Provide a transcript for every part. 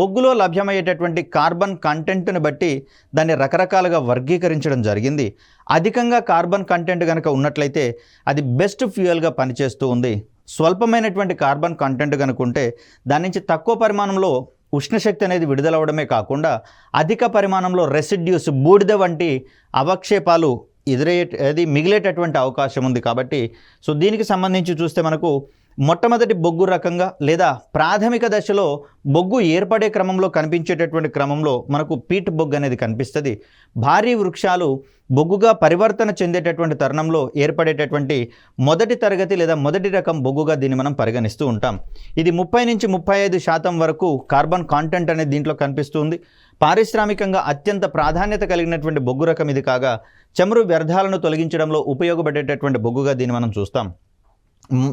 బొగ్గులో లభ్యమయ్యేటటువంటి carbon కంటెంట్ని బట్టి దాన్ని రకరకాలుగా వర్గీకరించడం జరిగింది. అధికంగా కార్బన్ కంటెంట్ కనుక ఉన్నట్లయితే అది బెస్ట్ ఫ్యూయల్గా పనిచేస్తూ ఉంది. స్వల్పమైనటువంటి కార్బన్ కంటెంట్ కనుక ఉంటే దాని నుంచి తక్కువ పరిమాణంలో ఉష్ణశక్తి అనేది విడుదలవడమే కాకుండా అధిక పరిమాణంలో రెసిడ్యూస్ బూడిద వంటి అవక్షేపాలు ఎదురయ్యే అది మిగిలేటటువంటి అవకాశం ఉంది కాబట్టి. సో దీనికి సంబంధించి చూస్తే మనకు మొట్టమొదటి బొగ్గు రకంగా లేదా ప్రాథమిక దశలో బొగ్గు ఏర్పడే క్రమంలో కనిపించేటటువంటి క్రమంలో మనకు పీట్ బొగ్గు అనేది కనిపిస్తుంది. భారీ వృక్షాలు బొగ్గుగా పరివర్తన చెందేటటువంటి తరుణంలో ఏర్పడేటటువంటి మొదటి తరగతి లేదా మొదటి రకం బొగ్గుగా దీన్ని మనం పరిగణిస్తూ ఉంటాం. ఇది ముప్పై నుంచి ముప్పై ఐదు శాతం వరకు కార్బన్ కాంటెంట్ అనేది దీంట్లో కనిపిస్తుంది పారిశ్రామికంగా అత్యంత ప్రాధాన్యత కలిగినటువంటి బొగ్గు రకం ఇది కాగా చమురు వ్యర్థాలను తొలగించడంలో ఉపయోగపడేటటువంటి బొగ్గుగా దీన్ని మనం చూస్తాం.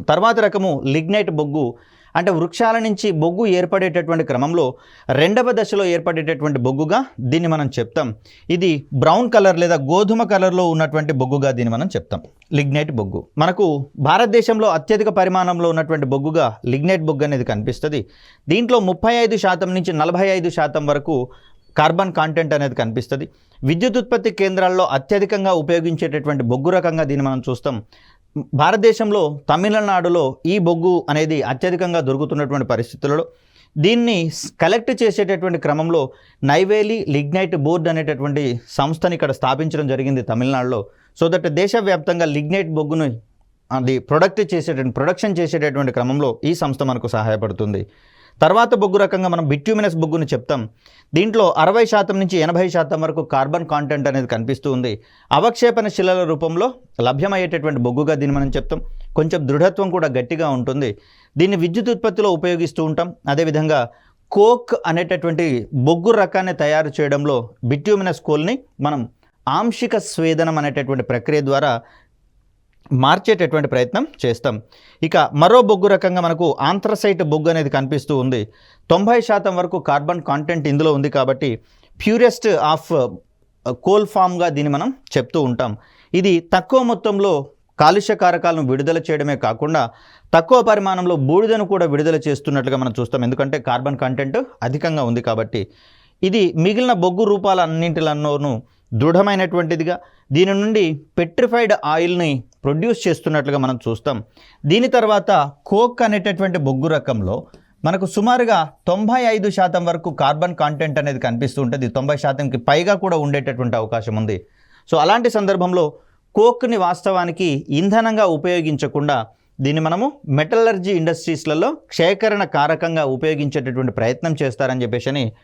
తర్వాత రకము లిగ్నైట్ బొగ్గు అంటే వృక్షాల నుంచి బొగ్గు ఏర్పడేటటువంటి క్రమంలో రెండవ దశలో ఏర్పడేటటువంటి బొగ్గుగా దీన్ని మనం చెప్తాం. ఇది బ్రౌన్ కలర్ లేదా గోధుమ కలర్లో ఉన్నటువంటి బొగ్గుగా దీన్ని మనం చెప్తాం. లిగ్నైట్ బొగ్గు. మనకు భారతదేశంలో అత్యధిక పరిమాణంలో ఉన్నటువంటి బొగ్గుగా లిగ్నైట్ బొగ్గు అనేది కనిపిస్తుంది. దీంట్లో ముప్పై ఐదు శాతం నుంచి నలభై ఐదు శాతం వరకు కార్బన్ కాంటెంట్ అనేది కనిపిస్తుంది. విద్యుత్ ఉత్పత్తి కేంద్రాల్లో అత్యధికంగా ఉపయోగించేటటువంటి బొగ్గు రకంగా దీన్ని మనం చూస్తాం. భారతదేశంలో తమిళనాడులో ఈ బొగ్గు అనేది అత్యధికంగా దొరుకుతున్నటువంటి పరిస్థితులలో దీన్ని కలెక్ట్ చేసేటటువంటి క్రమంలో నైవేలి లిగ్నైట్ బోర్డ్ అనేటటువంటి సంస్థని ఇక్కడ స్థాపించడం జరిగింది తమిళనాడులో. సో దట్ దేశవ్యాప్తంగా లిగ్నైట్ బొగ్గును అది ప్రొడక్ట్ చేసేటటువంటి ప్రొడక్షన్ చేసేటటువంటి క్రమంలో ఈ సంస్థ మనకు సహాయపడుతుంది. తర్వాత బొగ్గు రకంగా మనం బిట్యూమినస్ బొగ్గుని చెప్తాం. దీంట్లో అరవై శాతం నుంచి ఎనభై శాతం వరకు కార్బన్ కాంటెంట్ అనేది కనిపిస్తూ ఉంది. అవక్షేపణ శిలల రూపంలో లభ్యమయ్యేటటువంటి బొగ్గుగా దీన్ని మనం చెప్తాం. కొంచెం దృఢత్వం కూడా గట్టిగా ఉంటుంది. దీన్ని విద్యుత్ ఉత్పత్తిలో ఉపయోగిస్తూ ఉంటాం. అదేవిధంగా కోక్ అనేటటువంటి బొగ్గు రకాన్ని తయారు చేయడంలో బిట్యూమినస్ కోల్ని మనం ఆంశిక స్వేదనం అనేటటువంటి ప్రక్రియ ద్వారా మార్చేటటువంటి ప్రయత్నం చేస్తాం. ఇక మరో బొగ్గు రకంగా మనకు ఆంథ్రసైట్ బొగ్గు అనేది కనిపిస్తూ ఉంది. తొంభై శాతం వరకు కార్బన్ కాంటెంట్ ఇందులో ఉంది కాబట్టి ప్యూరెస్ట్ ఆఫ్ కోల్ ఫామ్గా దీన్ని మనం చెప్తూ ఉంటాం. ఇది తక్కువ మొత్తంలో కాలుష్య కారకాలను విడుదల చేయడమే కాకుండా తక్కువ పరిమాణంలో బూడిదను కూడా విడుదల చేస్తున్నట్లుగా మనం చూస్తాం. ఎందుకంటే కార్బన్ కంటెంట్ అధికంగా ఉంది కాబట్టి ఇది మిగిలిన బొగ్గు రూపాలన్నింటిలోనూ దృఢమైనటువంటిదిగా దీని నుండి పెట్రిఫైడ్ ఆయిల్ని ప్రొడ్యూస్ చేస్తున్నట్లుగా మనం చూస్తాం. దీని తర్వాత కోక్ అనేటటువంటి బొగ్గు రకంలో మనకు సుమారుగా తొంభై ఐదు శాతం వరకు కార్బన్ కాంటెంట్ అనేది కనిపిస్తూ ఉంటుంది. తొంభై శాతంకి పైగా కూడా ఉండేటటువంటి అవకాశం ఉంది. సో అలాంటి సందర్భంలో కోక్ని వాస్తవానికి ఇంధనంగా ఉపయోగించకుండా దీన్ని మనము మెటలర్జీ ఇండస్ట్రీస్లలో క్షేకరణ కారకంగా ఉపయోగించేటటువంటి ప్రయత్నం చేస్తారని చెప్పేసి అని